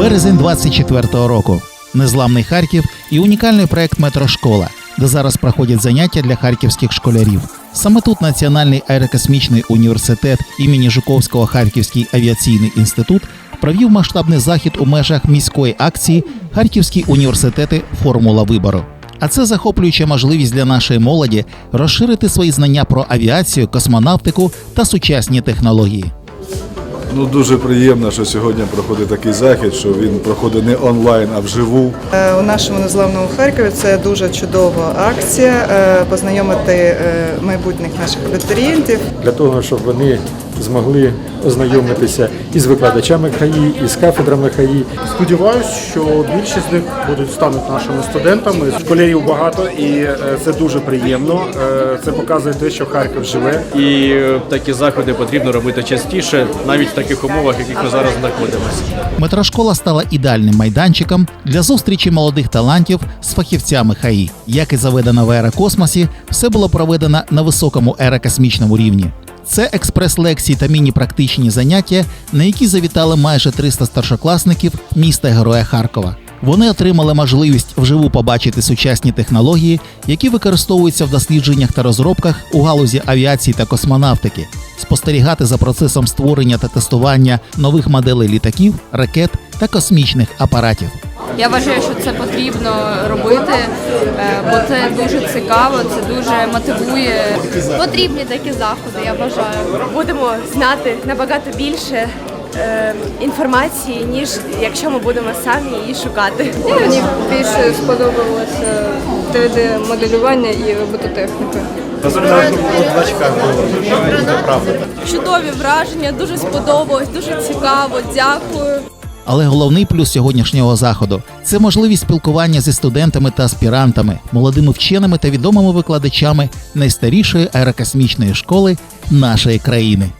Березень 24-го року. Незламний Харків і унікальний проект Метрошкола, де зараз проходять заняття для харківських школярів. Саме тут Національний аерокосмічний університет імені Жуковського Харківський авіаційний інститут провів масштабний захід у межах міської акції Харківські університети Формула вибору. А це захоплююча можливість для нашої молоді розширити свої знання про авіацію, космонавтику та сучасні технології. Ну дуже приємно, що сьогодні проходить такий захід, що він проходить не онлайн, а вживу. Е, У нашому незламному Харкові це дуже чудова акція е, познайомити е, майбутніх наших абітурієнтів. для того, щоб вони змогли ознайомитися із викладачами ХАІ, із кафедрами ХАІ. Сподіваюсь, що більшість з них будуть стануть нашими студентами. Школярів багато, і е, це дуже приємно. Е, Це показує те, що Харків живе. І е, такі заходи потрібно робити частіше, навіть в таких умовах, в яких ми зараз знаходимося. Метрошкола стала ідеальним майданчиком для зустрічі молодих талантів з фахівцями ХАІ. Як і заведено в аерокосмосі, все було проведено на високому аерокосмічному рівні. Це експрес-лекції та міні-практичні заняття, на які завітали майже 300 старшокласників міста Героя Харкова. Вони отримали можливість вживу побачити сучасні технології, які використовуються в дослідженнях та розробках у галузі авіації та космонавтики, спостерігати за процесом створення та тестування нових моделей літаків, ракет та космічних апаратів. Я вважаю, що це потрібно робити, е, бо це дуже цікаво, це дуже мотивує. Потрібні такі заходи, я вважаю. Будемо знати набагато більше е, інформації, ніж якщо ми будемо самі її шукати. Мені більше сподобалося 3D-моделювання і робототехніка. Чудові враження, дуже сподобалось, дуже цікаво. Дякую. Але головний плюс сьогоднішнього заходу це можливість спілкування зі студентами та аспірантами, молодими вченими та відомими викладачами найстарішої аерокосмічної школи нашої країни.